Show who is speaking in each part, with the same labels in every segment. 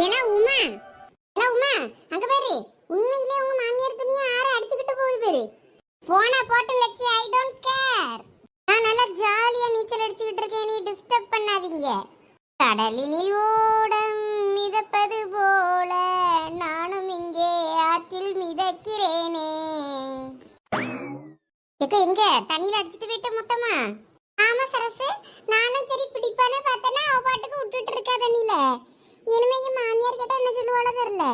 Speaker 1: ஏலா உமா. ஏலா உமா அங்க பாரு. உண்மையிலே உங்க மாமியார் துணியை ஆற அடிச்சுக்கிட்டு போகுது பாரு. போனா போட்டு லட்சி ஐ டோன்ட் கேர் நான் நல்லா ஜாலியா நீச்சல் அடிச்சுக்கிட்டு இருக்கேன். நீ டிஸ்டர்ப் பண்ணாதீங்க. கடலினில் ஓடம் மிதப்பது போல நானும் இங்கே ஆற்றில் மிதக்கிறேனே. எக்க எங்க? தண்ணியில் அடிச்சிட்டு போயிட்டு மொத்தமா? ஆமா சரசு நானும் சரி பிடிப்பானே பார்த்தேன்னா அவ பாட்டுக்கு விட்டுட்டு இருக்கா தண்ணியில. இனிமே என் மாமியார் கிட்ட என்ன சொல்லுவாளோ தெரியல.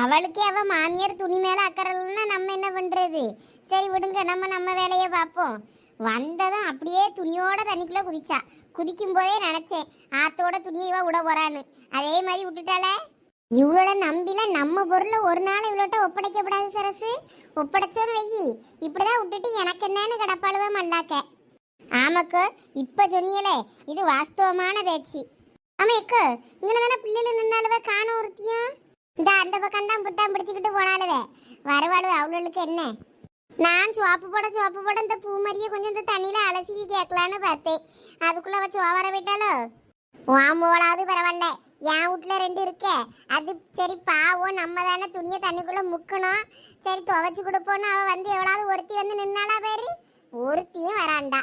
Speaker 1: அவளுக்கே அவ மாமியார் துணி மேல அக்கறை இல்லைன்னா நம்ம என்ன பண்றது? சரி விடுங்க நம்ம நம்ம வேலையை பார்ப்போம். வந்ததும் அப்படியே துணியோட தண்ணிக்குள்ள குதிச்சா. குதிக்கும் போதே நினைச்சேன் ஆத்தோட துணியை இவ விட போறான்னு. அதே மாதிரி விட்டுட்டாளே. இவ்வளோ நம்பில நம்ம பொருளை ஒரு நாள் இவ்வளோட்ட ஒப்படைக்கப்படாது சரசு. ஒப்படைச்சோன்னு வெயி. இப்படிதான் விட்டுட்டு எனக்கு என்னன்னு கிடப்பாளுவ மல்லாக்க. ஆமாக்கு இப்போ சொன்னியலே இது வாஸ்தவமான பேச்சு. ஆமா எக்கு. இங்கே தானே பிள்ளைகள் நின்னாலுவ காண ஒருத்தியும். இந்த அந்த பக்கம் தான் புட்டான் பிடிச்சிக்கிட்டு போனாலுவே வரவாளுவ அவளுக்கு என்ன? நான் சுவாப்பு போட சுவாப்பு போட இந்த பூ மாதிரியே கொஞ்சம் இந்த தண்ணியில் அலசி கேட்கலான்னு பார்த்தேன். அதுக்குள்ளே அவ சுவாவர போயிட்டாலோ உன் போலாவது பரவாயில்ல. என் வீட்ல ரெண்டு இருக்க. அது சரி பாவம். நம்ம தானே துணியை தண்ணிக்குள்ளே முக்கணும். சரி துவைச்சு கொடுப்போன்னு அவள் வந்து எவ்வளவு ஒருத்தி வந்து நின்னாளா பேரு? ஒருத்தியும் வராண்டா.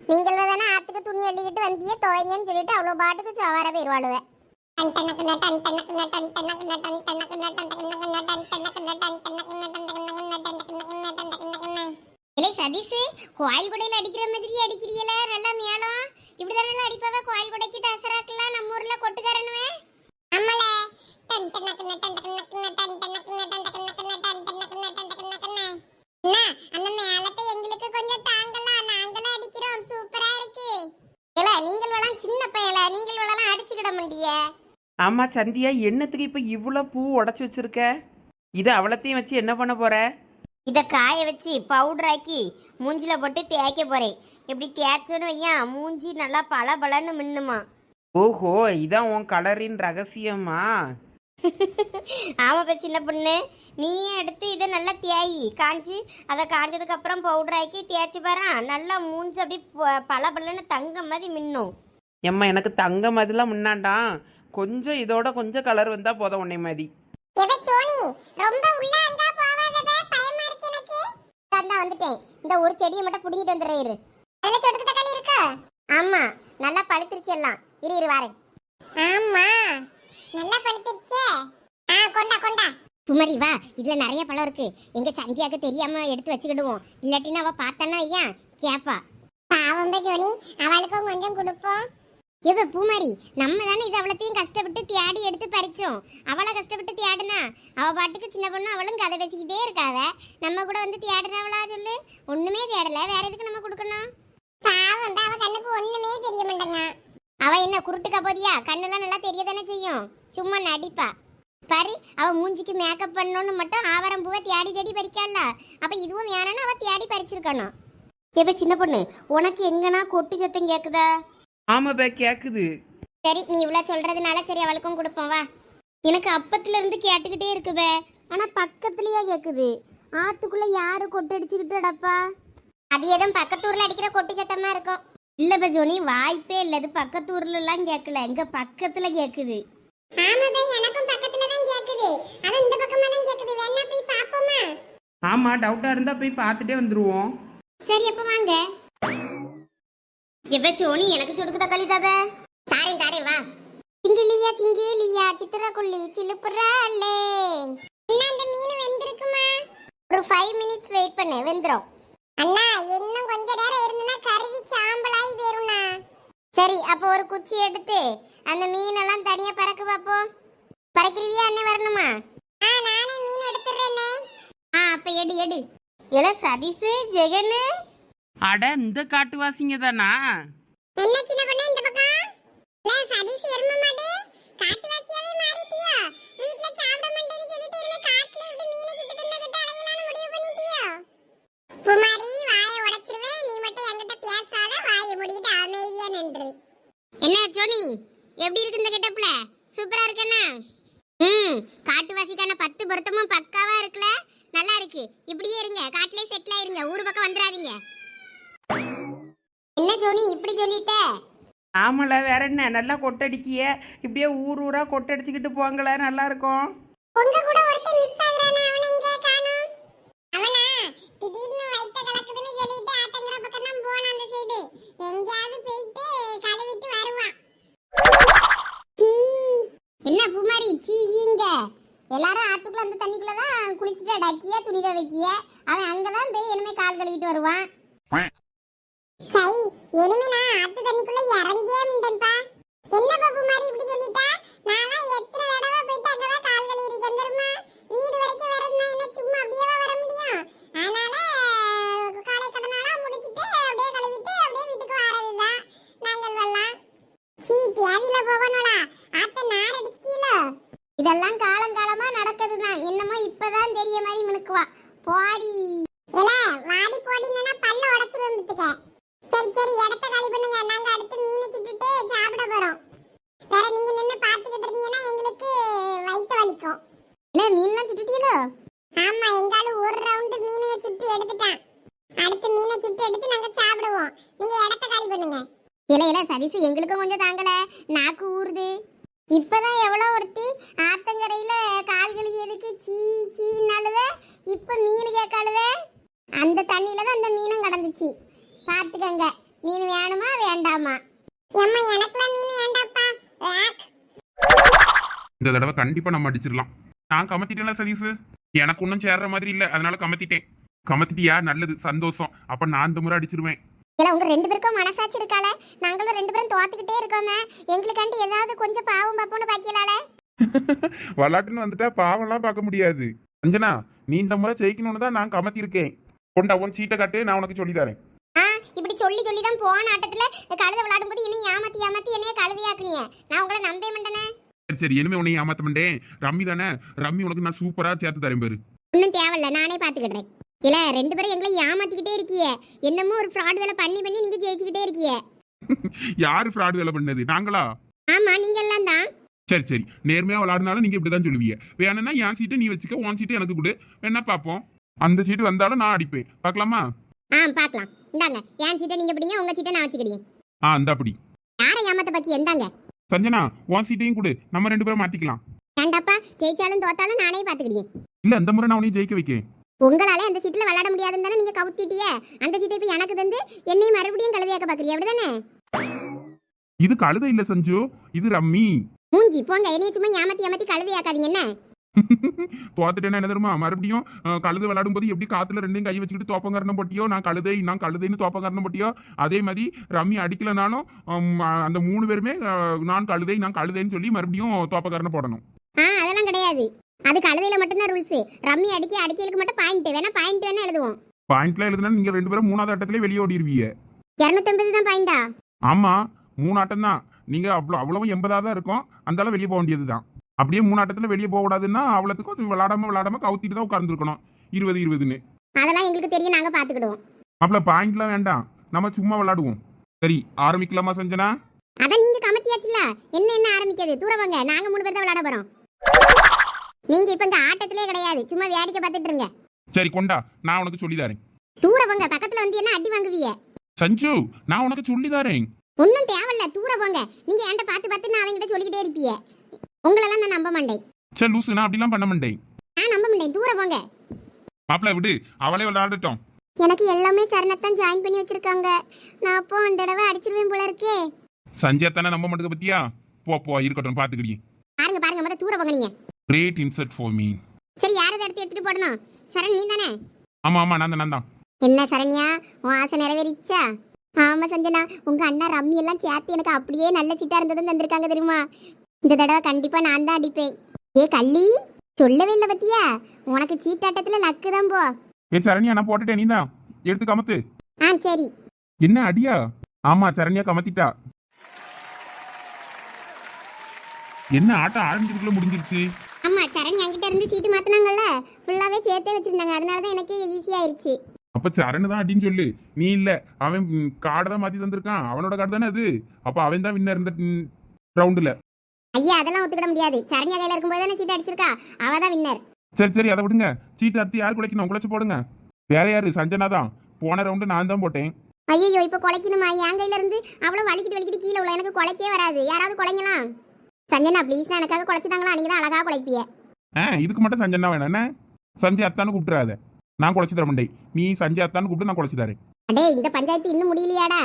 Speaker 1: நீங்கள் தானே ஆத்துக்கு துணி அள்ளிக்கிட்டு வந்தியே துவைங்கன்னு சொல்லிட்டு அவ்வளோ பாட்டுக்கு சவார போயிடுவாளுவேன் இல்லை சதீஷ் கோயில் குடையில் அடிக்கிற மாதிரி அடிக்கிறீங்கள நல்லா மேலும் இப்படிதானே அடிப்பாவ கோயில் குடைக்கு தசராக்கெல்லாம் நம்ம ஊர்ல கொட்டுக்காரனுவே ஆமால டன் டன் டன் டன் டன் டன் டனக்குன அண்ணா அந்த மேலத்தை எங்களுக்கு கொஞ்சம் தாங்கலாம் நாங்களும் அடிக்கிறோம் சூப்பரா இருக்கு. ஏல நீங்கள் வளம் சின்ன பையல நீங்கள் வளம் அடிச்சுக்கிட முடிய
Speaker 2: ஆமா சந்தியா என்னத்துக்கு இப்ப இவ்வளோ பூ உடைச்சு வச்சிருக்க? இது அவளத்தையும் வச்சு என்ன பண்ண போற?
Speaker 1: இதை காய வச்சு பவுடர் ஆக்கி மூஞ்சில போட்டு தேய்க்க போறேன். இப்படி தேய்ச்சோன்னு வையன் மூஞ்சி நல்லா பல பலன்னு மின்னுமா.
Speaker 2: ஓஹோ இதான் உன் கலரின் ரகசியமா?
Speaker 1: ஆமாப்பா சின்ன பொண்ணு. நீயே எடுத்து இதை நல்லா தேயி காஞ்சி அதை காஞ்சதுக்கு அப்புறம் பவுடர் ஆக்கி தேய்ச்சி பாரு. நல்லா மூஞ்சி அப்படி பல பலன்னு தங்க மாதிரி மின்னும்.
Speaker 2: எம்மா எனக்கு தங்க மாதிரிலாம் முன்னாண்டாம் கொஞ்சம் இதோட கொஞ்சம் கலர் வந்தா போதும் உன்னை மாதிரி.
Speaker 1: வந்துட்டேன். இந்த ஒரு செடியை மட்டும் புடிங்கிட்டு வந்துடுறேன் அதுல சொடுக்கு தக்காளி இருக்கா? ஆமா நல்லா பழுத்துருச்சு எல்லாம். இரு இரு வாரேன். ஆமா. நல்லா பழுத்துருச்சே ஆ கொண்டா கொண்டா. குமரி வா. இதுல நிறைய பழம் இருக்கு. எங்க சந்தியாக்கு தெரியாம எடுத்து வச்சுக்கிடுவோம். இல்லாட்டினா அவ பார்த்தானா ஐயா? கேப்பா. பாவம் ஜோனி. அவளுக்கும் கொஞ்சம் கொடுப்போம். இவ பூமாரி நம்ம தானே இது அவ்வளோத்தையும் கஷ்டப்பட்டு தேடி எடுத்து பறிச்சோம். அவளை கஷ்டப்பட்டு தியாடுனா? அவள் பாட்டுக்கு சின்ன பொண்ணு அவளும் கதை பேசிக்கிட்டே இருக்காத நம்ம கூட வந்து தேடுறவளா சொல்லு. ஒன்றுமே தேடலை. வேற எதுக்கு நம்ம கொடுக்கணும்? பாவம் அவ கண்ணுக்கு ஒன்றுமே தெரிய மாட்டேங்க அவள் என்ன குருட்டுக்கா போதியா? கண்ணெல்லாம் நல்லா தெரிய தானே செய்யும். சும்மா நடிப்பா. பாரு அவ மூஞ்சிக்கு மேக்கப் பண்ணணும்னு மட்டும் ஆவாரம் பூவை தேடி தேடி பறிக்கால அப்ப இதுவும் வேணும்னு அவ தேடி பறிச்சிருக்கணும். இப்ப சின்ன பொண்ணு உனக்கு எங்கனா கொட்டு சத்தம் கேக்குதா?
Speaker 2: ஆமா பே கேக்குது.
Speaker 1: சரி நீ இவ்வளவு சொல்றதுனால சரி அவளுக்கும் கொடுப்போம் வா. எனக்கு அப்பத்துல இருந்து கேட்டுக்கிட்டே இருக்குவே ஆனா பக்கத்துலயே கேக்குது. ஆத்துக்குள்ள யாரு கொட்டு அடிச்சுக்கிட்டு அடப்பா அது எதுவும் பக்கத்தூர்ல அடிக்கிற கொட்டு சத்தமா இருக்கும். இல்ல பஜோனி வாய்ப்பே இல்ல இது பக்கத்தூர்ல எல்லாம் கேட்கல எங்க பக்கத்துல கேக்குது. இந்த
Speaker 2: ஆமா டவுட்டா இருந்தா போய் பார்த்துட்டே வந்துருவோம்.
Speaker 1: சரி எப்ப வாங்க. எப்ப சோனி எனக்கு சுடுக்கு தக்காளி தாப தாரேன் தாரேன் வா. சிங்கிலியா சிங்கிலியா சித்திரக்குள்ளி சிலுப்புறாளே. அந்த மீன் வெந்திருக்குமா? ஒரு ஃபைவ் மினிட்ஸ் வெயிட் பண்ணு வெந்துரும். அண்ணா இன்னும் கொஞ்ச நேரம் இருந்துனா கருவி சாம்பலாகி போயிரும்ண்ணா. சரி அப்போ ஒரு குச்சி எடுத்து அந்த மீனெல்லாம் தனியா பறக்க பார்ப்போம் பறக்கிறவியா அண்ணன் வரணுமா? ஆ நானே மீன் எடுத்துடுறேனே. ஆ அப்ப எடு எடு. எல சதீஷ் ஜெகனு.
Speaker 2: அட இந்த காட்டுவாசிங்க தானா?
Speaker 1: என்ன சின்ன பொண்ணு இந்த பக்கம்? இல்ல சதீஷ் எரும மாடு. காட்டுவாசியாவே மாறிட்டியோ? வீட்ல சாப்பிட மாட்டேன்னு சொல்லிட்டு இருந்த காட்டுல இப்படி மீனை சுட்டு தின்னதுட்டு அலையலாம்னு முடிவு பண்ணிட்டியோ? குமாரி வாயை உடைச்சிருவேன். நீ மட்டும் என்கிட்ட பேசாத வாயை மூடிட்டு நின்று என்ன சோனி எப்படி இருக்கு இந்த கெட்டப்ல சூப்பரா இருக்கண்ணா ம் காட்டுவாசிக்கான பத்து பொருத்தமும் பக்காவா இருக்குல்ல? நல்லா இருக்கு. இப்படியே இருங்க. காட்டிலே செட்டில் ஆயிருங்க. ஊர் பக்கம் வந்துடாதீங்க. என்ன ஜோனி இப்படி சொல்லிட்ட?
Speaker 2: ஆமால வேற என்ன? நல்லா கொட்டடிக்கிய. இப்படியே ஊர் ஊரா கொட்டடிச்சுக்கிட்டு போங்களே நல்லா இருக்கும்.
Speaker 1: உங்க கூட ஒருத்தன் மிஸ் ஆகுறானே அவனை இங்கே காணோம்? அவனா திடீர்னு வயித்த கலக்குதுன்னு சொல்லிட்டு ஆத்தங்கர பக்கம் தான் போனான் அந்த சைடு எங்கேயாவது போயிட்டு கழுவிட்டு வருவான் சீ. என்ன பூமாரி சீங்க எல்லாரும் ஆத்துக்குள்ள அந்த தண்ணிக்குள்ள தான் குளிச்சுட்டு டக்கிய துணி துவைக்கிய? அவன் அங்கதான் போய் இனிமே கால் கழுவிட்டு வருவான். சை இனிமே நான் ஆத்து தண்ணிக்குள்ள இறங்கியே முண்டேன்ப்பா என்ன பாப்பு மாதிரி இப்படி சொல்லிட்டா? நான்லாம் எத்தனை தடவை போயிட்டு அங்கதான் கால் கழுவி இருக்கேன் தெரியுமா வீடு வரைக்கும் வரணும்னா என்ன சும்மா அப்படியே வர முடியும்? அதனால காலை கடனாலாம் முடிச்சிட்டு அப்படியே கழுவிட்டு அப்படியே வீட்டுக்கு வரதுதான் நாங்கள் வரலாம் சீ பியாதியில போகணும்டா. ஆத்த நார் அடிச்சிட்டீல இதெல்லாம் காலங்காலமா நடக்குதுதான். என்னமோ இப்பதான் தெரிய மாதிரி மினுக்குவா போடி. இல்ல வாடி போடினா பல்ல உடைச்சிரும் வந்துட்டுக்க சரி சரி இடத்த காலி பண்ணுங்க. நாங்க அடுத்து மீனை சுட்டுட்டு சாப்பிட போறோம். வேற நீங்க நின்னு பாத்துக்கிட்டு இருந்தீங்கன்னா எங்களுக்கு வயித்து வலிக்கும். இல்ல மீன்லாம் சுட்டுட்டீங்களோ? ஆமா எங்காலும் ஒரு ரவுண்டு மீனுங்க சுட்டு எடுத்துட்டான். அடுத்து மீனை சுட்டு எடுத்து நாங்க சாப்பிடுவோம். நீங்க இடத்த காலி பண்ணுங்க. இல்ல இல்ல சதீசு எங்களுக்கும் கொஞ்சம் தாங்கல. நாக்கு ஊறுது. இப்பதான் எவ்வளோ ஒருத்தி? ஆத்தங்கரையில கால் கழுவியதுக்கு சீ சீனாலுவ இப்போ மீன் கேட்காளுவே. அந்த தண்ணியில தான் அந்த மீனும் கடந்துச்சு. பார்த்துக்கங்க மீன் வேணுமா வேண்டாமா? எம்மா எனக்குலாம் மீன் வேண்டாப்பா.
Speaker 3: இந்த தடவை கண்டிப்பா நம்ம அடிச்சிடலாம். நான் கமத்திட்டேன்ல சதீஷ். எனக்கு ஒன்றும் சேர்ற மாதிரி இல்லை. அதனால கமத்திட்டேன். கமத்திட்டியா? நல்லது. சந்தோஷம். அப்ப நான் இந்த முறை அடிச்சிருவேன்.
Speaker 1: இல்ல உங்க ரெண்டு பேருக்கும் மனசாட்சி இருக்கால நாங்களும் ரெண்டு பேரும் தோத்துக்கிட்டே இருக்கோமே. எங்களுக்காண்டி ஏதாவது கொஞ்சம் பாவம் பாப்போம்னு பாக்கலால
Speaker 3: விளாட்டுன்னு வந்துட்டா பாவம்லாம் பார்க்க முடியாது. அஞ்சனா நீ இந்த முறை ஜெயிக்கணும்னு தான் நான் கமத்திருக்கேன் கொண்டா உன் சீட்டை காட்டு நான் உனக்கு சொல்லி தரேன்.
Speaker 1: ஆ இப்படி சொல்லி சொல்லி தான் போன ஆட்டத்துல கழுத விளையாடும் போது என்ன ஏமாத்தி ஏமாத்தி என்னைய கழுதையாக்குனிய. நான் உங்களை நம்பவே மாட்டேனே.
Speaker 3: சரி சரி இனிமே உன்னை ஏமாத்த மாட்டேன். ரம்மி தானே? ரம்மி உனக்கு நான் சூப்பரா சேர்த்து தரேன் பாரு.
Speaker 1: ஒன்றும் தேவையில்ல நானே பாத்துக்கிடுறேன் இல்ல ரெண்டு பேரும் எங்களை ஏமாத்திக்கிட்டே இருக்கிய. என்னமோ ஒரு ஃப்ராட் வேலை பண்ணி பண்ணி நீங்க ஜெயிச்சுக்கிட்டே இருக்கிய.
Speaker 3: யாரு ஃப்ராட் வேலை பண்ணது? நாங்களா?
Speaker 1: ஆமா நீங்க எல்லாம் தான்.
Speaker 3: சரி சரி. நேர்மையா விளாடுனாலும் நீங்க இப்படிதான் சொல்லுவீங்க. வேணும்னா என் சீட்டை நீ வச்சுக்க உன் சீட்டை எனக்கு கொடு. வேணா பாப்போம். அந்த சீட்டு வந்தாலும் நான் அடிப்பேன். பார்க்கலாமா
Speaker 1: ஆ பார்க்கலாம் இந்தாங்க என் சீட்டை நீங்க பிடிங்க உங்க சீட்டை நான் வச்சுக்கிடுங்க
Speaker 3: ஆ அந்த அப்படி
Speaker 1: யாரை ஏமாத்த பத்தி எந்தாங்க
Speaker 3: சஞ்சனா உன் சீட்டையும் கொடு. நம்ம ரெண்டு பேரும் மாத்திக்கலாம்.
Speaker 1: ஏண்டாப்பா ஜெயிச்சாலும் தோத்தாலும் நானே பாத்துக்கிடுவேன்
Speaker 3: இல்ல இந்த முறை நான் உன்னையும் ஜெயிக்க வைக்கேன்.
Speaker 1: உங்களால அந்த சீட்ல விளையாட முடியாதுன்னு தானே நீங்க கவுத்திட்டிய அந்த சீட்டை இப்ப எனக்கு தந்து என்னையும் மறுபடியும் கழுதையாக்க பாக்குறீங்க அப்படிதானே?
Speaker 3: இது கழுதை இல்ல சஞ்சு இது ரம்மி.
Speaker 1: மூஞ்சி போங்க என்னைய சும்மா ஏமாத்தி ஏமாத்தி கழுதையாக்காதீங்க என்ன?
Speaker 3: தோத்துட்டேன்னா என்ன தெரியுமா? மறுபடியும் அஹ், கழுதை விளையாடும் போது எப்படி காத்துல ரெண்டையும் கை வச்சுக்கிட்டு தோப்பங்கரணம் போட்டியோ? நான் கழுதை நான் கழுதைன்னு தோப்பங்கரணம் போட்டியோ? அதே மாதிரி ரம்மி அடிக்கலனாலும் உம், அந்த மூணு பேருமே அஹ், நான் கழுதை நான் கழுதைன்னு சொல்லி மறுபடியும் தோப்பக்கரணம் போடணும்.
Speaker 1: ஆ அதெல்லாம் கிடையாது. அது கழுதையில மட்டும்தான் ரூல்ஸ் ரம்மி அடிக்க அடிக்கலுக்கு மட்டும் பாயிண்ட் வேணா பாயிண்ட் வேணா எழுதுவோம்.
Speaker 3: பாயிண்ட்ல எழுதுனா நீங்க ரெண்டு பேரும் மூணாவது ஆட்டத்திலே வெளியே ஓடிடுவீங்க
Speaker 1: இரநூத்தம்பது தான் பாயிண்டா
Speaker 3: ஆமா மூணு ஆட்டம் தான். நீங்க அவ்வளோ அவ்வளவு எண்பதா தான் இருக்கும். அந்தால வெளியே போக வேண்டியது தான். அப்படியே மூணு ஆட்டத்துல வெளியே போக கூடாதுன்னா அவ்வளோத்துக்கும் விளாடாம விளாடாம கவுத்திட்டு தான் உட்கார்ந்துருக்கணும். இருபது இருபதுன்னு.
Speaker 1: அதெல்லாம் எங்களுக்கு தெரியும். நாங்க பாத்துக்கிடுவோம்
Speaker 3: அப்பல பாயிண்ட்லாம் வேண்டாம். நம்ம சும்மா விளாடுவோம் சரி ஆரம்பிக்கலாமா சஞ்சனா?
Speaker 1: அதான் நீங்க கமத்தியாச்சுல என்ன என்ன ஆரம்பிக்கிறது தூர வாங்க. நாங்க மூணு பேர் தான் விளையாட போறோம். நீங்க இப்ப இந்த ஆட்டத்திலே கிடையாது. சும்மா வேடிக்கை பார்த்துட்டு இருங்க.
Speaker 3: சரி கொண்டா. நான் உனக்கு சொல்லி தரேன்
Speaker 1: தூர போங்க. பக்கத்துல வந்து என்ன அடி வாங்குவீங்க?
Speaker 3: சஞ்சு நான் உனக்கு சொல்லி தரேன்
Speaker 1: ஒன்றும் தேவையில்ல. தூர போங்க. நீங்க என்கிட்ட பார்த்து பார்த்து நான் அவங்ககிட்ட சொல்லிக்கிட்டே இருப்பீங்க உங்களெல்லாம் நான் நம்ப மாட்டேன்.
Speaker 3: சரி லூசு நான் அப்படிலாம் பண்ண மாட்டேன்.
Speaker 1: நான் நம்ப மாட்டேன். தூர போங்க.
Speaker 3: மாப்பிள்ள விடு. அவளே விளையாடட்டும்.
Speaker 1: எனக்கு எல்லாமே சரணத்தான் ஜாயின் பண்ணி வச்சிருக்காங்க. நான் அப்போ அந்த தடவை அடிச்சிருவேன் போல இருக்கே.
Speaker 3: சஞ்சய் தானே நம்ப மாட்டேங்க பத்தியா? போ போ இருக்கட்டும் பாத்துக்கிடியே
Speaker 1: பாருங்க பாருங்க. மொதல் தூர போங்க நீங்க.
Speaker 3: கிரேட் இன்சர்ட் ஃபார் மீ
Speaker 1: சரி யாரதை எடுத்து எடுத்துட்டு போடணும்? சரண் நீ தானே
Speaker 3: ஆமா ஆமா நான் தான் நான் தான்.
Speaker 1: என்ன சரண்யா? உன் ஆசை நிறைவேறிச்சா? ஆமா சஞ்சனா உங்க அண்ணா ரம்மி எல்லாம் சேர்த்து எனக்கு அப்படியே நல்ல சீட்டா இருந்ததுன்னு தந்திருக்காங்க தெரியுமா? இந்த தடவை கண்டிப்பா நான் தான் அடிப்பேன். ஏ கள்ளி சொல்லவே இல்லை பத்தியா? உனக்கு சீட்டாட்டத்துல லக்கு தான் போ.
Speaker 3: ஏ சரண்யா நான் போட்டுட்டேன் நீ தான். எடுத்து கமத்து.
Speaker 1: ஆ சரி.
Speaker 3: என்ன அடியா? ஆமா சரண்யா கமத்திட்டா. என்ன ஆட்டம் ஆரம்பிக்கிறதுக்குள்ள முடிஞ்சிருச்சு?
Speaker 1: ஆமா சரண் என்கிட்ட இருந்து சீட்டு மாத்தினாங்கல்ல? ஃபுல்லாவே சேர்த்தே வச்சிருந்தாங்க. அதனால தான் எனக்கு ஈஸி ஆயிருச்சு
Speaker 3: அப்ப சரண் தான் அடின்னு சொல்லு. நீ இல்ல. அவன் கார்டை தான் மாத்தி தந்திருக்கான். அவனோட கார்டு தானே அது? அப்ப அவன் தான் வின்னர் இந்த ரவுண்டுல
Speaker 1: ஐயா அதெல்லாம் ஒத்துக்கிட முடியாது. சரண்யா கையில இருக்கும்போது தானே சீட்டு அடிச்சிருக்கா? அவ தான் வின்னர்
Speaker 3: சரி சரி அதை விடுங்க. சீட்டு அறுத்து யார் குலைக்கணும்? குலைச்சு போடுங்க. வேற யாரு? சஞ்சனா தான். போன ரவுண்டு நான் தான் போட்டேன்.
Speaker 1: ஐயோ இப்போ குலைக்கணுமா? என் கையில இருந்து அவ்வளோ வலிக்கிட்டு வலிக்கிட்டு கீழே உள்ள எனக்கு குலைக்கே வராது. யாராவது குலைங்களாம் சஞ்சனா ப்ளீஸ் எனக்காக குலைச்சிட்டாங்களா நீங்க தான் அழகா குலைப்பிய
Speaker 3: ஆ இதுக்கு மட்டும் சஞ்சனா வேணும். என்ன? சஞ்சய் அத்தான்னு கூப்பிட்டுறாத. நான் குழச்சி தர மாட்டேன். நீ சஞ்சய் அத்தான்னு கூப்பிட்டு நான் குழச்சி தரேன்.
Speaker 1: அடே இந்த பஞ்சாயத்து இன்னும் முடியலையாடா?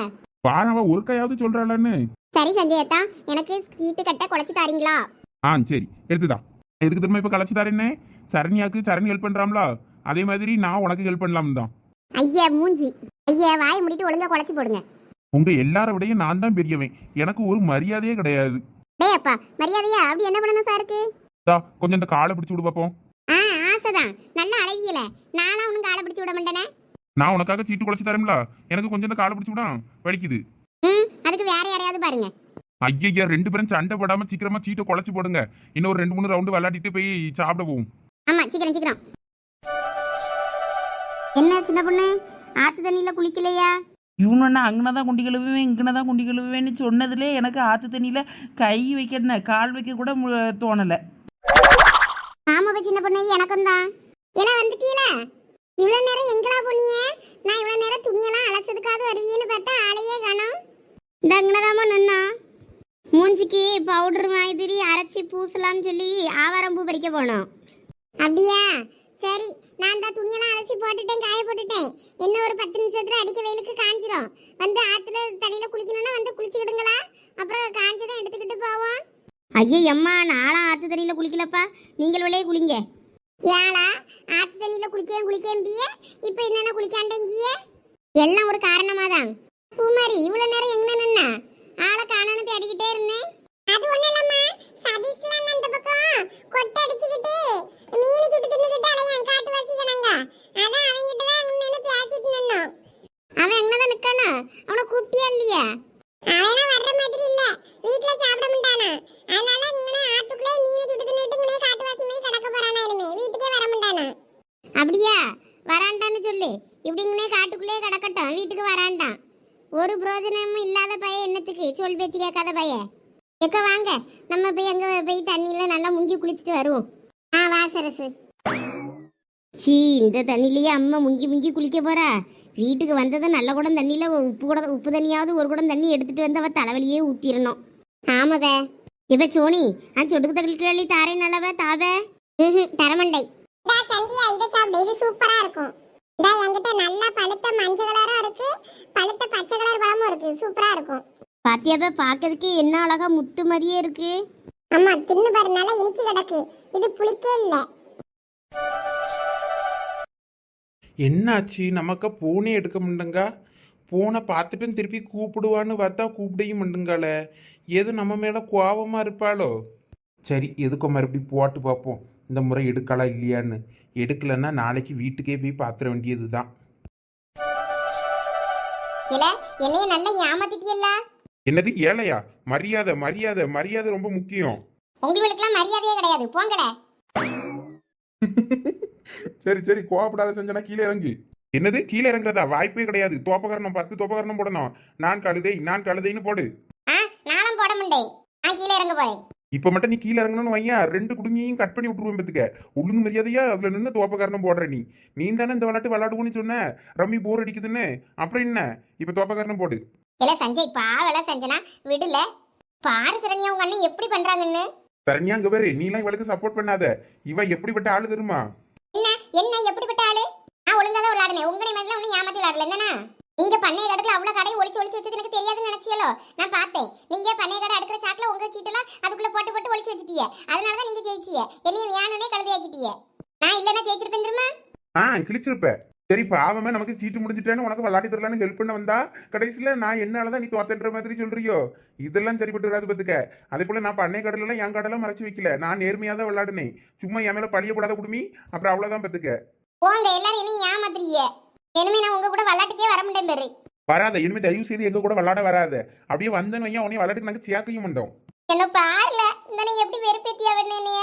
Speaker 3: பாரவ ஒரு கையாவது சொல்றாளன்னு.
Speaker 1: சரி சஞ்சய் அத்தா எனக்கு சீட்டு கட்ட குலைச்சி தாரீங்களா?
Speaker 3: ஆ சரி. எடுத்துதா. எதுக்கு திரும்ப இப்போ கலைச்சி தரேன்னே? சரண்யாக்கு சரண் ஹெல்ப் பண்றாங்களா அதே மாதிரி நான் உனக்கு ஹெல்ப் பண்ணலாம் தான்.
Speaker 1: ஐயா மூஞ்சி. ஐயா வாயை முடிட்டு ஒழுங்கா குலைச்சி போடுங்க.
Speaker 3: உங்க எல்லார விடையும் நான் தான் பெரியவன். எனக்கு ஒரு மரியாதையே கிடையாது.
Speaker 1: டேய் அப்பா மரியாதையா அப்படி என்ன பண்ணணும் சாருக்கு?
Speaker 3: தா கொஞ்சம் இந்த காலை பிடிச்சு விடு பார்ப்போம்
Speaker 1: ஆ ஆசைதான். நல்ல அழகியல. நானும் உனக்கு ஆளை பிடிச்சி விட மாட்டேனே?
Speaker 3: நான் உனக்காக சீட்டு குழச்சி தரேன்ல. எனக்கு கொஞ்சம் இந்த காலை பிடிச்சு விடா. வலிக்குது.
Speaker 1: ம் அதுக்கு வேற யாரையாவது பாருங்க.
Speaker 3: ஐயா ரெண்டு பேரும் சண்டை போடாம சீக்கிரமா சீட்டை குழச்சி போடுங்க. இன்னொரு ரெண்டு மூணு ரவுண்டு விளையாடிட்டு போய் சாப்பிட போவோம்.
Speaker 1: ஆமா சீக்கிரம் சீக்கிரம். என்ன சின்ன பொண்ணு? ஆத்து தண்ணியில குளிக்கலையா?
Speaker 2: இவனு அங்கன தான் குண்டி கழுவுவேன் இங்கன தான் குண்டி கழுவுவேன்னு சொன்னதுலே எனக்கு ஆற்று தண்ணியில் கை வைக்க கால் வைக்க கூட மு- தோணலை.
Speaker 1: ஆமாப்பா சின்ன பொண்ணு எனக்கும் தான் எல்லாம் வந்துட்டீல இவ்வளவு நேரம் எங்கடா போனியே நான் இவ்வளவு நேரம் துணியெல்லாம் அலசதுக்காவது வருவீன்னு பார்த்தா ஆளையே காணோம். இந்த அங்கனதாமா நின்னா. மூஞ்சிக்கு பவுடர் மாதிரி அரைச்சி பூசலாம்னு சொல்லி ஆவாரம் பூ பறிக்க போனோம். அப்படியா? சரி நான் தான் துணியெல்லாம் அலசி போட்டுட்டேன் காய போட்டுட்டேன். இன்னும் ஒரு பத்து நிமிஷத்துல அடிக்க வெயிலுக்கு காஞ்சிரும். வந்து ஆத்துல தண்ணியில குளிக்கணும்னா வந்து குளிச்சுக்கிடுங்களா? அப்புறம் காஞ்சதை எடுத்துக்கிட்டு போவோம். ஐயோ அம்மா நானும் ஆத்து தண்ணியில குளிக்கலப்பா. நீங்கள் விளையே குளிங்க. ஏளா ஆத்து தண்ணியில குளிக்கேன் குளிக்கேன் பிய. இப்போ என்னென்ன குளிக்காண்டேங்கிய? எல்லாம் ஒரு காரணமா தான் பூமாரி இவ்வளவு நேரம் எங்க நின்னா? ஆளை காணோன்னு தேடிக்கிட்டே இருந்தேன் அது இல்லம்மா. சதீஷ்லாம் அந்த பக்கம் கொட்டை அடிச்சுக்கிட்டு மீன் சுட்டு தின்னுக்கிட்டு அதான் அவங்கிட்ட தான் நின்னு பேசிட்டு நின்னோம். அவன் எங்கதான் நிக்கானா? அவன குட்டியா இல்லையா? அவனா வர்ற மாதிரி இல்ல. வீட்ல சாப்பிட மாட்டானா. அதனால இங்கனே ஆத்துக்குள்ளே மீன் சுட்டு தின்னுட்டு இங்கனே காட்டுவாசி மாதிரி கிடக்க போறானா இனிமே. வீட்டுக்கே வர மாட்டானா. அப்படியா? வராண்டான்னு சொல்லு. இப்படி இங்கனே காட்டுக்குள்ளே கிடக்கட்டும். வீட்டுக்கு வராண்டான் ஒரு பிரோஜனமும் இல்லாத பையன் என்னத்துக்கு? சொல் பேச்சு கேட்காத பையன். எக்க வாங்க. நம்ம போய் அங்க போய் தண்ணியில நல்லா முங்கி குளிச்சுட்டு வருவோம். ஆ வா சரசு. சீ இந்த தண்ணிலேயே அம்மா முங்கி முங்கி குளிக்க போறா. வீட்டுக்கு வந்ததும் நல்ல குடம் தண்ணியில உப்பு கூட உப்பு தண்ணியாவது ஒரு குடம் தண்ணி எடுத்துட்டு வந்து அவ தலைவலியே ஊத்திரணும். ஆமாவே. இப்ப சோனி? ஆ சொடுக்கு தகவல் தாரே நல்லவ தாவே. தரமண்டை. சந்தியா இதை சாப்பிடு இது சூப்பரா இருக்கும். இதா என்கிட்ட நல்லா பழுத்த மஞ்சள் கலரா இருக்கு பழுத்த பச்சை கலர் பழமும் இருக்கு சூப்பரா இருக்கும். பாத்தியாப்ப பாக்கிறதுக்கு என்ன அழகா முத்து மாதிரியே இருக்கு. ஆமா தின்னு பாரு நல்லா இனிச்சு கிடக்கு. இது புளிக்கே இல்ல.
Speaker 3: என்னாச்சு? நமக்க போனே எடுக்க முடியுங்க போனை பார்த்துட்டும் திருப்பி கூப்பிடுவான்னு பார்த்தா கூப்பிடையும் முடியுங்கால எது நம்ம மேலே கோபமா இருப்பாளோ? சரி எதுக்கோ மறுபடியும் போட்டு பார்ப்போம். இந்த முறை எடுக்கலாம் இல்லையான்னு. எடுக்கலைன்னா நாளைக்கு வீட்டுக்கே போய் பார்த்துட வேண்டியது தான்
Speaker 1: இல்ல என்னைய நல்லா ஏமாத்திட்டியல்ல
Speaker 3: என்னது ஏழையா? மரியாதை மரியாதை மரியாதை ரொம்ப முக்கியம்.
Speaker 1: உங்களுக்கெல்லாம் மரியாதையே கிடையாது. போங்களே.
Speaker 3: சரி சரி கோவப்படாத செஞ்சனா கீழே இறங்கு. என்னது? கீழே இறங்குறதா? வாய்ப்பே கிடையாது. தோப்பகரணம் பத்து தோப்பகரணம் போடணும். நான் கழுதை நான் கழுதைன்னு போடு.
Speaker 1: ஆ நானும் போட முடியேன் நான் கீழே இறங்க போறேன்.
Speaker 3: இப்ப மட்டும் நீ கீழே இறங்கணும்னு வையா ரெண்டு குடுங்கியும் கட் பண்ணி விட்டுருவேன் பத்துக்க. ஒழுங்கு மரியாதையா அதுல நின்று தோப்பக்காரணம் போடுற நீ. நீ தானே இந்த விளையாட்டு விளையாடுவோன்னு சொன்ன. ரம்மி போர் அடிக்குதுன்னு. அப்புறம் என்ன? இப்ப தோப்பக்காரணம் போடு.
Speaker 1: இல்ல சஞ்சய் பாவல சஞ்சனா. விடல. பாரு சரண்யா உங்க அண்ணன் எப்படி பண்றாங்கன்னு.
Speaker 3: சரண்யா அங்க பாரு. நீலாம் இவளுக்கு சப்போர்ட் பண்ணாத. இவ எப்படிப்பட்ட ஆளு தெரியுமா?
Speaker 1: என்ன எப்படிப்பட்ட ஆளு? நான் ஒழுங்கா தான் விளையாடுனேன் உங்களை மாதிரி ஒன்றும் ஏமாத்தி விளையாடல. என்னன்னா நீங்க பண்ணை கடத்துல அவ்வளவு கடையை ஒளிச்சு ஒளிச்சு வச்சது எனக்கு தெரியாதுன்னு நினைச்சியலோ? நான் பார்த்தேன். நீங்க பண்ணை கடை அடுக்கிற சாக்கில் உங்க சீட்டெல்லாம் அதுக்குள்ள போட்டு போட்டு ஒளிச்சு அதனால தான் நீங்க ஜெயிச்சிய. என்னையும் வேணும்னே கழுதையாக்கிட்டீங்க நான் இல்லைன்னா ஜெயிச்சிருப்பேன் தெரியுமா?
Speaker 3: ஆ கிழிச்சிருப்பேன். சரி பாவமே நமக்கு சீட்டு முடிஞ்சிட்டேன்னு உனக்கு விளையாடி தரலான்னு ஹெல்ப் பண்ண வந்தா கடைசியில நான் என்னாலதான் நீ தோத்தன்ற மாதிரி சொல்றியோ? இதெல்லாம் சரிப்பட்டு வராது பத்துக்க. அதே போல நான் பண்ணை கடலாம் என் கடலாம் மறைச்சு வைக்கல. நான் நேர்மையா தான் விளையாடுனேன். சும்மா என் மேல பழிய போடாத குடுமி. அப்புறம் அவ்வளவுதான் பத்துக்க.
Speaker 1: போங்க எல்லாரும் என்னைய ஏமாத்துறீங்க. இனிமே நான் உங்க கூட விளையாட்டுக்கே வர முடியும் பேரு.
Speaker 3: வராத. இனிமே தயவு செய்து எங்க கூட விளையாட வராத. அப்படியே வந்தேன்னு வையா உன்னை விளையாட்டுக்கு நாங்க சேர்க்கையும் மாட்டோம்
Speaker 1: என்ன பாருல இந்த நீ எப்படி வெறுப்பேத்தியா என்னைய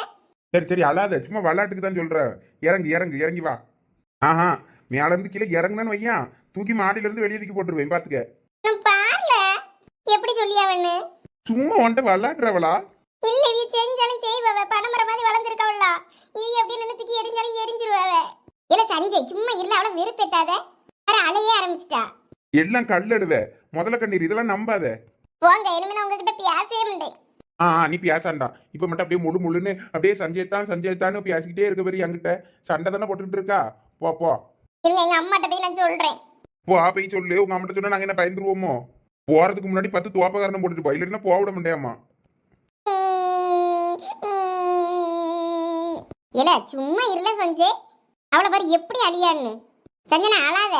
Speaker 3: சரி சரி அழாத. சும்மா விளையாட்டுக்கு தான் சொல்றேன். இறங்கு இறங்கு இறங்கி வா. ஆஹா. மேல இருந்து கீழே இறங்குனேன்னு வையா தூக்கி மாடியில இருந்து வெளியே தூக்கி போட்டுருவேன் பாத்துக்க.
Speaker 1: நான் பாருல. எப்படி சொல்லியாவன்னு
Speaker 3: சும்மா வந்துட்டு விளையாடுறவளா?
Speaker 1: இல்ல இவ செஞ்சாலும் செய்வவ பணமர மாதிரி வளர்ந்துருக்கவள. இவ எப்படி நின்னு தூக்கி எரிஞ்சாலும் எரிஞ்சிருவாவ இல்ல சஞ்சய் சும்மா இல்ல அவள வெறுப்பேத்தாத. வேற அலையே ஆரம்பிச்சிட்டா.
Speaker 3: எல்லாம் கல்லெடுத முதல்ல கண்ணீர் இதெல்லாம் நம்பாத.
Speaker 1: போங்க இனிமே நான் உங்ககிட்ட பேசவே மாட்டேன்.
Speaker 3: ஆ ஆ, நீ பேசாண்டா. இப்ப மட்டும் அப்படியே முழு முழுன்னு அப்படியே சஞ்சய் தான் சஞ்சய் தான் பேசிக்கிட்டே இருக்க பெரிய என்கிட்ட. சண்டை தானே போட்டுக்கிட்டு இருக்கா? போ போ.
Speaker 1: இருங்க எங்க அம்மாட்ட போய் நான் சொல்றேன்.
Speaker 3: போ போய் சொல்லு. உங்க அம்மாட்ட சொன்னா நாங்க என்ன பயந்துருவோமோ? போறதுக்கு முன்னாடி பத்து துவாப்பகாரணம் போட்டுட்டு போ. இல்லைன்னா போக விட மாட்டேம்மா
Speaker 1: இல்ல சும்மா இருல சஞ்சய் அவளை பாரு எப்படி அழியான்னு. சஞ்சனா அழாத.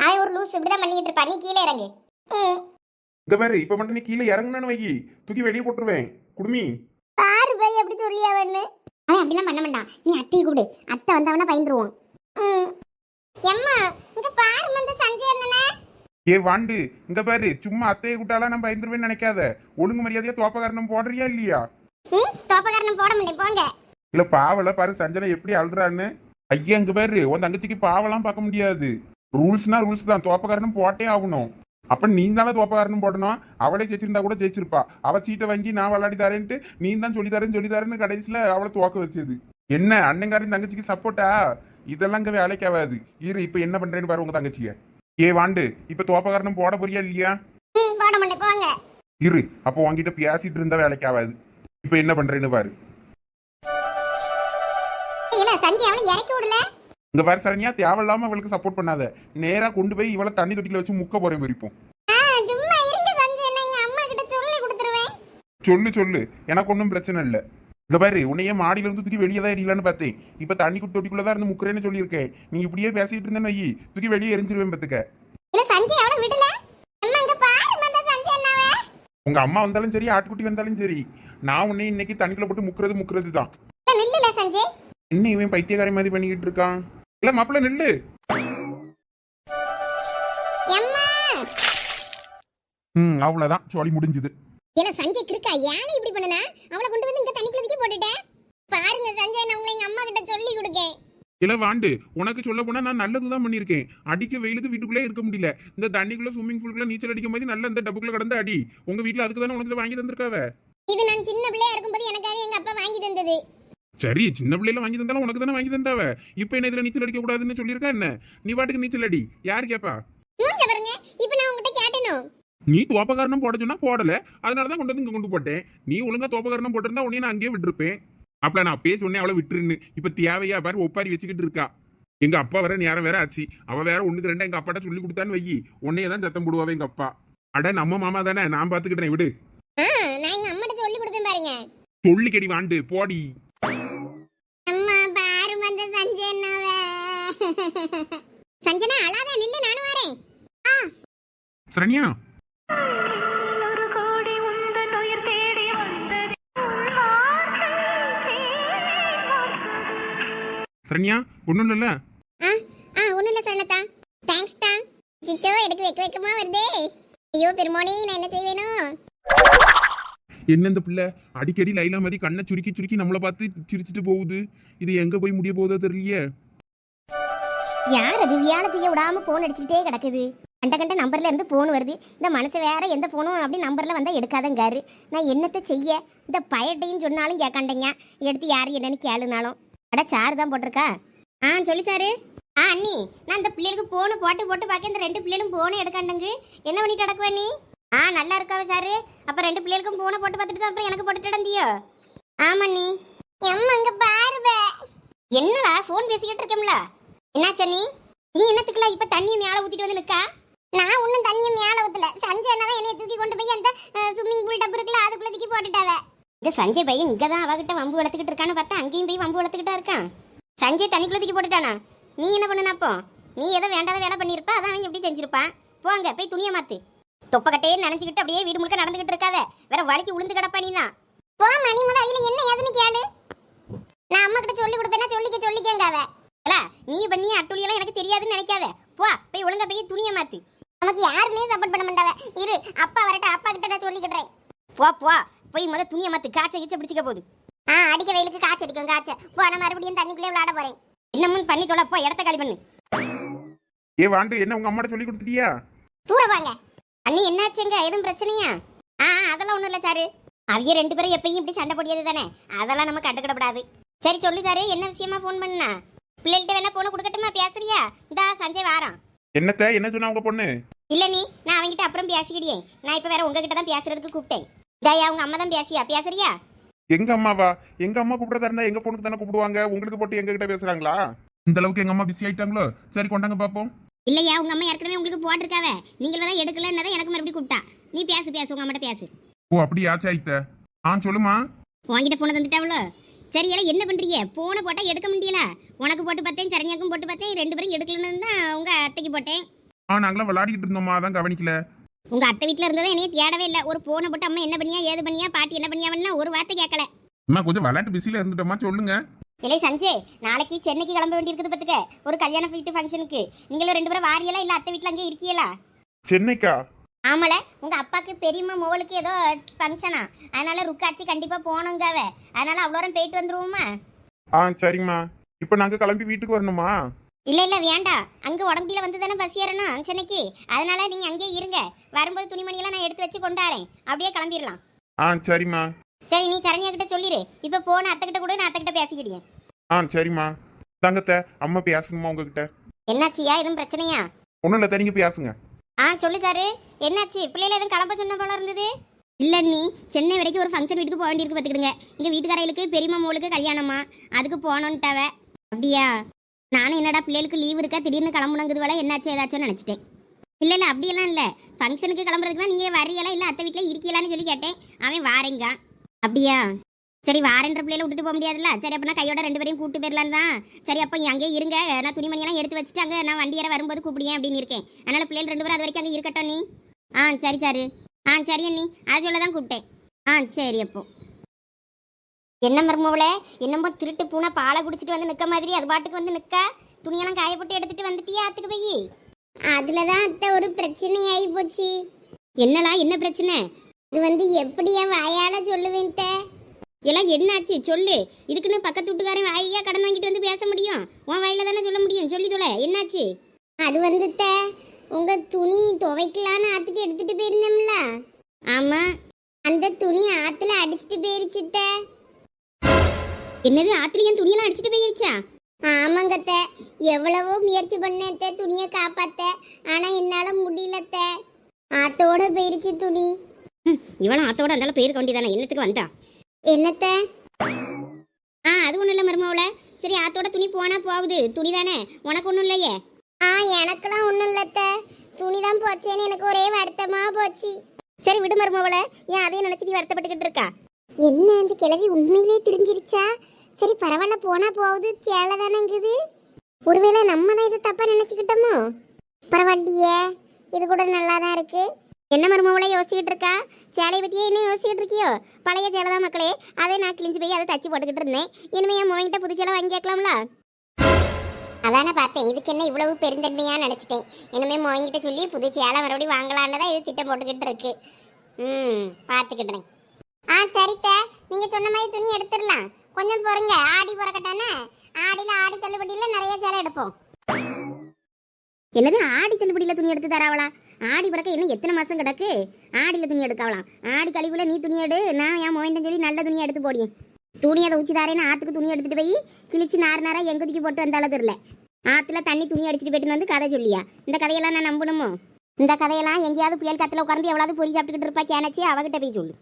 Speaker 1: அவன் ஒரு லூஸ் இப்படிதான் பண்ணிட்டு இருப்பா. நீ கீழே இறங்கு. ம்.
Speaker 3: இங்க பாரு இப்ப மட்டும் நீ கீழே இறங்குனு வை தூக்கி வெளியே போட்டுருவேன். குடுமி.
Speaker 1: பாரு பை எப்படி சொல்லியாவன்னு அவன் அப்படிலாம் பண்ண மாட்டான். நீ அத்தையை கூடு அத்தை வந்தவனா பயந்துருவான். ம். சஞ்சய் அண்ணனே.
Speaker 3: ஏ வாண்டு. இங்க பாரு சும்மா அத்தையை கூட்டாலாம் நான் பயந்துருவேன்னு நினைக்காத. ஒழுங்கு மரியாதையா துவாப்பகாரணம் போடுறியா இல்லையா?
Speaker 1: ம் போட மாட்டேன் போங்க.
Speaker 3: இல்ல பாவல பாரு சஞ்சனை எப்படி அழுறான்னு. ஐயா இங்க பாரு உன் தங்கச்சிக்கு பாவெல்லாம் பார்க்க முடியாது. ரூல்ஸ்னா ரூல்ஸ் தான். தோப்பக்காரனும் போட்டே ஆகணும். அப்ப நீ தானே தோப்பக்காரனும் போடணும். அவளே ஜெயிச்சிருந்தா கூட ஜெயிச்சிருப்பா. அவ சீட்டை வாங்கி நான் விளையாடி தரேன்ட்டு நீ தான் சொல்லி தரேன்னு சொல்லி தரேன்னு கடைசியில அவளை துவக்க வச்சது. என்ன அண்ணங்காரன் தங்கச்சிக்கு சப்போர்ட்டா இதெல்லாம் இங்க வேலைக்கு ஆகாது இரு இப்ப என்ன பண்றேன்னு பாரு உங்க தங்கச்சிய. ஏ வாண்டு இப்ப தோப்பக்காரனும் போட போறியா இல்லையா?
Speaker 1: ம் போட மாட்டேன் போங்க.
Speaker 3: இரு அப்போ உன்கிட்ட பேசிட்டு இருந்தா வேலைக்கு ஆகாது இப்ப என்ன பண்றேன்னு பாரு. இங்க பாரு சரண்யா தேவையில்லாம அவளுக்கு சப்போர்ட் பண்ணாத. நேரா கொண்டு போய் இவளை தண்ணி தொட்டில வச்சு முக்க போறேன் விரிப்போம்
Speaker 1: சொல்லு
Speaker 3: சொல்லு எனக்கு ஒன்றும் பிரச்சனை இல்லை. இங்க பாரு உன்னையே மாடியில இருந்து தூக்கி வெளியே தான் எரியலான்னு பார்த்தேன். இப்ப தண்ணி குட்டி தொட்டிக்குள்ள தான் இருந்து முக்கிறேன்னு சொல்லியிருக்கேன் நீ இப்படியே பேசிட்டு இருந்தேன்னு வை. தூக்கி வெளியே எரிஞ்சிருவேன் பத்துக்க
Speaker 1: இல்ல சஞ்சய் அவளை விடல. அம்மா இங்க பாரு வந்த சஞ்சய் அண்ணாவே.
Speaker 3: உங்க அம்மா வந்தாலும் சரி ஆட்டுக்குட்டி வந்தாலும் சரி நான் உன்னை இன்னைக்கு தண்ணிக்குள்ள போட்டு முக்கிறது முக்கிறது தான்
Speaker 1: நில்லுல சஞ்சய்.
Speaker 3: என்ன இவன் பைத்தியக்காரி மாதிரி பண்ணிக்கிட்டு இருக்கான்? இல்ல மாப்பிள்ள நில்லு. ம் அவ்வளவுதான். சோழி முடிஞ்சுது.
Speaker 1: இல்ல சஞ்சய் இருக்கா ஏன் இப்படி பண்ணனா? அவளை கொண்டு வந்து இந்த தண்ணிக்குள்ள தூக்கி போட்டுட்டேன் பாருங்க சஞ்சய் நான் உங்களை எங்க அம்மா கிட்ட சொல்லி கொடுக்கேன்.
Speaker 3: இல்ல வாண்டு உனக்கு சொல்ல போனா நான் நல்லதுதான் பண்ணியிருக்கேன். அடிக்க வெயிலுக்கு வீட்டுக்குள்ளே இருக்க முடியல. இந்த தண்ணிக்குள்ள ஸ்விம்மிங் பூலுக்குள்ள நீச்சல் அடிக்கும் போது நல்ல இந்த டப்புக்குள்ள கடந்து அடி. உங்க வீட்டுல அதுக்கு தானே உனக்கு வாங்கி தந்திருக்காவ?
Speaker 1: இது நான் சின்ன பிள்ளையா இருக்கும்போது எனக்காக எங்க அப்பா வாங்கி தந்தது.
Speaker 3: சரி சின்ன பிள்ளைல வாங்கி தந்தாலும் உனக்கு தானே வாங்கி தந்தாவ? இப்ப என்ன இதுல நீச்சல் அடிக்க கூடாதுன்னு சொல்லியிருக்கா என்ன? நீ பாட்டுக்கு நீச்சல் அடி. யார் கேப்பா
Speaker 1: மூஞ்ச பாருங்க இப்போ நான் உங்ககிட்ட கேட்டேனோ
Speaker 3: நீ தோப்பக்காரணம் போட சொன்னா போடல. அதனாலதான் கொண்டு வந்து இங்க கொண்டு போட்டேன். நீ ஒழுங்கா தோப்பக்காரணம் போட்டிருந்தா உன்னைய நான் அங்கேயே விட்டுருப்பேன். அப்பல நான் அப்பயே சொன்னேன் அவளை விட்டுருன்னு. இப்ப தேவையா? பாரு ஒப்பாரி வச்சுக்கிட்டு இருக்கா. எங்க அப்பா வேற நேரம் வேற ஆச்சு. அவ வேற ஒண்ணுக்கு ரெண்டா எங்க அப்பாட்ட சொல்லி கொடுத்தான்னு வையி. உன்னையே தான் சத்தம் போடுவாவே எங்க அப்பா. அட நம்ம மாமா தானே? நான் பாத்துக்கிட்டேன் விடு.
Speaker 1: நான் எங்க அம்மாட்ட சொல்லி கொடுப்பேன் பாருங்க.
Speaker 3: சொல்லி கடி வாண்டு. போடி.
Speaker 1: அம்மா பாரு வந்த சஞ்சனா அழாத நில்லு நானும் வரேன்.
Speaker 3: சரண்யா சரண்யா ஒண்ணும் இல்ல
Speaker 1: ஆ ஆ ஒன்றும் இல்லை சரணத்தா தேங்க்ஸ் தான் சிச்சோ எனக்கு வெக்க வெக்கமா வருதே. ஐயோ பெருமோனே நான் என்ன செய்வேனோ?
Speaker 3: என்ன இந்த பிள்ளை? அடிக்கடி லைலா மாதிரி கண்ணை சுருக்கி சுருக்கி நம்மளை பார்த்து சிரிச்சிட்டு போகுது. இது எங்க போய் முடிய போதோ தெரியலையே.
Speaker 1: யார் அது வியாழ செய்ய விடாம போன் அடிச்சுக்கிட்டே கிடக்குது? கண்ட கண்ட நம்பர்ல இருந்து ஃபோன் வருது. இந்த மனசு வேற எந்த ஃபோனும் அப்படி நம்பர்ல வந்தால் எடுக்காதங்காரு. நான் என்னத்தை செய்ய? இந்த பயட்டையும் சொன்னாலும் கேட்காண்டீங்க. எடுத்து யார் என்னன்னு கேளுனாலும். அட சாரு தான் போட்டிருக்கா? ஆ சொல்லி சாரு ஆ அண்ணி நான் இந்த பிள்ளைகளுக்கு போனு போட்டு போட்டு பார்க்க இந்த ரெண்டு பிள்ளைகளும் போனே எடுக்காண்டங்கு. என்ன பண்ணிட்டு கிடக்குவ நீ? ஆ நல்லா இருக்காவ சாரு அப்போ ரெண்டு பிள்ளைகளுக்கும் போனை போட்டு பார்த்துட்டு தான் அப்புறம் எனக்கு போட்டுட்டு ஆமா நீ எம்மா அங்க பாருவே. என்னடா ஃபோன் பேசிக்கிட்டு இருக்கேம்ல? என்னாச்சா நீ நீ என்னத்துக்குலாம் இப்போ தண்ணியை மேலே ஊற்றிட்டு வந்து நிற்கா நான் ஒன்னும் தண்ணியை மேல ஊத்தல. சஞ்சய் அண்ணா என்னைய தூக்கி கொண்டு போய் அந்த ஸ்விம்மிங் பூல் டப்பு இருக்குல்ல அதுக்குள்ள தூக்கி போட்டுட்டாவ. இந்த சஞ்சய் பையன் இங்க தான் அவகிட்ட வம்பு வளர்த்துக்கிட்டு இருக்கான்னு பார்த்தா அங்கேயும் போய் வம்பு வளர்த்துக்கிட்டா இருக்கான். சஞ்சய் தண்ணிக்குள்ள தூக்கி போட்டுட்டானா? நீ என்ன பண்ணுன அப்போ நீ ஏதோ வேண்டாத வேலை பண்ணியிருப்ப அதான் அவங்க எப்படி செஞ்சிருப்பான். போங்க போய் துணியை மாத்து. தொப்பக்கட்டையே நினைச்சுக்கிட்டு அப்படியே வீடு முழுக்க நடந்துகிட்டு இருக்காத. வேற வலிக்கு உளுந்து கிடப்பா நீ தான். போ மணி முத அதுல என்ன ஏதுன்னு கேளு. நான் அம்மா கிட்ட சொல்லி கொடுப்பேன்னா சொல்லிக்க சொல்லிக்கங்காவ இல்ல நீ பண்ணி அட்டுழியெல்லாம் எனக்கு தெரியாதுன்னு நினைக்காத. போ போய் ஒழுங்கா போய் துணியை மாத்து. நமக்கு யாருமே சப்போர்ட் பண்ண மாட்டாவ இரு அப்பா வரட்ட அப்பா கிட்ட நான் சொல்லிக்கிட்டேன் போ போ. போய் முத துணியை மாத்து காய்ச்ச கீச்ச பிடிச்சிக்க போகுது. ஆ அடிக்க வெயிலுக்கு காய்ச்ச அடிக்கும் காய்ச்ச. போ நான் மறுபடியும் தண்ணிக்குள்ளே விளையாட போறேன். என்னமும் பண்ணி தொலை போ இடத்த காலி பண்ணு.
Speaker 3: ஏ வாண்டு என்ன உங்க அம்மாட்ட சொல்லி கொடுத்துட்டியா?
Speaker 1: தூர வாங்க. அண்ணி என்னாச்சுங்க? எதுவும் பிரச்சனையா? ஆ அதெல்லாம் ஒண்ணும் இல்ல சாரு. அவிய ரெண்டு பேரும் எப்பயும் இப்படி சண்டை போடியது தானே? அதெல்லாம் நம்ம கண்டுக்கிடப்படாது. சரி சொல்லு சாரு என்ன விஷயமா ஃபோன் பண்ணா? பிள்ளைகிட்ட வேணா போன கொடுக்கட்டுமா? பேசுறியா? இந்தா சஞ்சய் வாரான்.
Speaker 3: என்னத்த என்ன சொன்னா உங்க பொண்ணு?
Speaker 4: இல்ல நீ நான் அவன்கிட்ட அப்புறம் பேசிக்கிடியே. நான் இப்ப வேற உங்ககிட்ட தான் பேசுறதுக்கு கூப்பிட்டேன். தயா உங்க அம்மா தான் பேசியா? பேசுறியா?
Speaker 3: எங்க அம்மாவா? எங்க அம்மா கூப்பிடுறதா இருந்தா எங்க பொண்ணுக்கு தானே கூப்பிடுவாங்க? உங்களுக்கு போட்டு எங்க கிட்ட பேசுறாங்களா? இந்த அளவுக்கு எங்க அம்மா பிஸி ஆயிட்டாங்களோ? சரி கொண்டாங்க பாப்போம்.
Speaker 4: இல்லையா உங்க அம்மா ஏற்கனவே உங்களுக்கு போட்டிருக்காவ. நீங்கள் தான் எடுக்கலன்னு எனக்கு மறுபடியும் கூப்பிட்டா. நீ பேசு பேசு உங்க அம்மாட்ட பேசு.
Speaker 3: ஓ அப்படியா சாய்த்த ஆ சொல்லுமா.
Speaker 4: உங்ககிட்ட போன தந்துட்டாவளோ? சரி எல்லாம் என்ன பண்றீங்க? போனை போட்டா எடுக்க முடியல. உனக்கு போட்டு பார்த்தேன் சரண்யாக்கும் போட்டு பார்த்தேன் ரெண்டு பேரும் எடுக்கலன்னு தான் உங்க அத்தைக்கு போட்டேன்.
Speaker 3: ஆ நாங்களாம் விளையாடிக்கிட்டு இருந்தோம்மா. அதான் கவனிக்கல.
Speaker 4: உங்க அத்தை வீட்ல இருந்ததை என்னைய தேடவே இல்லை. ஒரு போனை போட்டு அம்மா என்ன பண்ணியா? ஏது பண்ணியா? பாட்டி என்ன பண்ணியாவன்னா ஒரு வார்த்தை கேட்கல
Speaker 3: அம்மா கொஞ்சம் விளையாட்டு பிஸியில இருந்துட்டோமா சொல்லுங்க.
Speaker 4: இல்லை சஞ்சய் நாளைக்கு சென்னைக்கு கிளம்ப வேண்டியிருக்குது பார்த்துக்க ஒரு கல்யாண வீட்டு ஃபங்க்ஷனுக்கு நீங்களும் ரெண்டு பேரும் வாரியலா இல்லை அத்தை வீட்டில் அங்கே இருக்கீங்களா
Speaker 3: சென்னைக்கா?
Speaker 4: ஆமால. உங்க அப்பாக்கு பெரியம்மா மோளுக்கு ஏதோ ஃபங்க்ஷனா அதனால ருக்காச்சி கண்டிப்பா போகணுங்காவ அதனால அவ்வளோ போயிட்டு வந்துருவோமா?
Speaker 3: ஆ சரிம்மா இப்போ நாங்க கிளம்பி வீட்டுக்கு வரணுமா?
Speaker 4: இல்ல இல்ல வேண்டாம் அங்க உடம்புல வந்து தானே பஸ் ஏறணும் சென்னைக்கு. அதனால நீங்க அங்கேயே இருங்க. வரும்போது துணிமணியெல்லாம் நான் எடுத்து வச்சு கொண்டாரேன் அப்படியே கிளம்பிடலாம்.
Speaker 3: ஆ சரிம்மா.
Speaker 4: சரி நீ சரண்யா கிட்ட சொல்லிடு. இப்ப போன அத்தை கிட்ட கூட நான் அத்தை கிட்ட பேசிக்கிட்டேன்.
Speaker 3: ஆ சரிம்மா. தங்கத்த அம்மா பேசணுமா உங்ககிட்ட?
Speaker 4: என்னாச்சியா? எதுவும் பிரச்சனையா?
Speaker 3: ஒன்றும் இல்லை நீங்க பேசுங்க.
Speaker 4: ஆ சொல்லு சாரு. என்னாச்சு? பிள்ளைல எதுவும் கிளம்ப சொன்ன போல இருந்தது? இல்ல நீ. சென்னை வரைக்கும் ஒரு ஃபங்க்ஷன் வீட்டுக்கு போக வேண்டியிருக்கு பார்த்துக்கிடுங்க எங்க வீட்டுக்காரைகளுக்கு பெரியம்மா மோளுக்கு கல்யாணமா அதுக்கு போகணுன்ட்டாவ அப்படியா? நானும் என்னடா பிள்ளைகளுக்கு லீவ் இருக்கா? திடீர்னு கிளம்பணுங்கிறது வேலை என்னாச்சு ஏதாச்சும் நினச்சிட்டேன். இல்லை இல்லை அப்படியெல்லாம் இல்லை. ஃபங்க்ஷனுக்கு கிளம்புறதுக்கு தான் நீங்கள் வரியலாம் இல்லை அத்தை வீட்டில் இருக்கீங்களான்னு சொல்லி கேட்டேன். அவன் வாரேங்க. அப்படியா? சரி வாரன்ற பிள்ளையில விட்டுட்டு போக முடியாதுல்ல? சரி அப்போ நான் கையோட ரெண்டு பேரையும் கூட்டு போயிடலாம் தான். சரி அப்போ அங்கே இருங்க. நான் துணிமணியெல்லாம் எடுத்து வச்சுட்டு அங்கே நான் வண்டி ஏற வரும்போது கூப்பிடியேன் அப்படின்னு இருக்கேன். அதனால் பிள்ளைகள் ரெண்டு பேரும் அது வரைக்கும் அங்கே இருக்கட்டும் நீ. ஆ சரி சாரு. ஆ சரி அண்ணி. அது சொல்ல தான் கூப்பிட்டேன். ஆ சரி அப்போ. என்ன மருமவள? என்னமோ திருட்டு பூனை பாலை குடிச்சிட்டு வந்து நிற்க மாதிரி அது பாட்டுக்கு வந்து நிற்க? துணியெல்லாம் காய போட்டு எடுத்துட்டு வந்துட்டியா ஆத்துக்கு போய்? அதுல தான் அத்தை ஒரு பிரச்சனை ஆகி போச்சு. என்னடா என்ன பிரச்சனை? இது வந்து எப்படி என் வாயால சொல்லுவேன் எல்லாம் என்னாச்சு? சொல்லு. இதுக்குன்னு பக்கத்து வீட்டுக்காரன் வாயியா கடன் வாங்கிட்டு வந்து பேச முடியும்? உன் வாயில தானே சொல்ல முடியும்? சொல்லி தொலை. என்னாச்சு? அது வந்து உங்க துணி துவைக்கலான்னு ஆத்துக்கு எடுத்துட்டு போயிருந்தோம்ல? ஆமா. அந்த துணி ஆத்துல அடிச்சிட்டு போயிருச்சுத்த என்னது ஆத்துல என் துணியெல்லாம் அடிச்சிட்டு போயிருச்சா? ஆமாங்கத்த. எவ்வளவோ முயற்சி பண்ணேத்த துணியை காப்பாத்த. ஆனா என்னால முடியலத்த. ஆத்தோட போயிருச்சு துணி. இவளும் ஆத்தோட அந்தால போயிருக்க வேண்டியதானே? என்னத்துக்கு வந்தா? என்னத்த? ஆ அது ஒண்ணும் இல்ல மருமவள. சரி ஆத்தோட துணி போனா போகுது. துணி தானே? உனக்கு ஒண்ணும் இல்லையே? ஆ எனக்கெல்லாம் ஒண்ணும் இல்லத்த. துணி தான் போச்சேன்னு எனக்கு ஒரே வருத்தமா போச்சு. சரி விடு மருமவள. ஏன் அதையும் நினைச்சு நீ வருத்தப்பட்டுக்கிட்டு இருக்கா? என்ன அந்த கிழவி உண்மையிலே தெரிஞ்சிருச்சா சரி பரவாயில்ல போனா போகுது சேலை தானேங்குது ஒருவேளை நம்ம தான் இது தப்பா நினைச்சுக்கிட்டோமோ? பரவாயில்லையே இது கூட நல்லா தான் இருக்கு. என்ன மருமவளை யோசிச்சுக்கிட்டு இருக்கா? சேலையை பற்றியே என்ன யோசிச்சுட்டு இருக்கியோ? பழைய சேலை தான் மக்களே. அதை நான் கிழிஞ்சு போய் அதை தச்சு போட்டுக்கிட்டு இருந்தேன். இனிமே என் மோகிட்ட புது சேலை வாங்கி கேட்கலாம்ல? அதானே பார்த்தேன். இதுக்கு என்ன இவ்வளவு பெருந்தன்மையாக நினச்சிட்டேன். இனிமே மோகிட்ட சொல்லி புது சேலை மறுபடியும் வாங்கலான்னு தான் இது திட்டம் போட்டுக்கிட்டு இருக்கு. ம் பார்த்துக்கிட்டுறேன் ஆ சரித்த. நீங்கள் சொன்ன மாதிரி துணி எடுத்துடலாம். கொஞ்சம் பொறுங்க. ஆடி பிறக்கட்டானே ஆடியில் ஆடி தள்ளுபடியில நிறைய சேலை எடுப்போம். என்னது? ஆடி தள்ளுபடியில துணி எடுத்து தராவளா? ஆடி பிறக்க இன்னும் எத்தனை மாசம் கிடக்கு? ஆடியில துணி எடுக்காவலாம் ஆடி கழிவுல நீ துணி எடு. நான் என் மோயின்னு சொல்லி நல்ல துணியை எடுத்து போடியேன் துணியை அதை உச்சி தாரேன்னு ஆத்துக்கு துணி எடுத்துட்டு போய் கிழிச்சு நார் நாராக எங்கதுக்கு போட்டு வந்தாலும் தெரில ஆத்துல தண்ணி துணி அடிச்சிட்டு போயிட்டு வந்து கதை சொல்லியா? இந்த கதையெல்லாம் நான் நம்பணுமோ? இந்த கதையெல்லாம் எங்கேயாவது புயல் காத்துல உட்காந்து எவ்வளவு பொறி சாப்பிட்டுக்கிட்டு இருப்பா கேனச்சி அவகிட்ட போய் சொல்லு.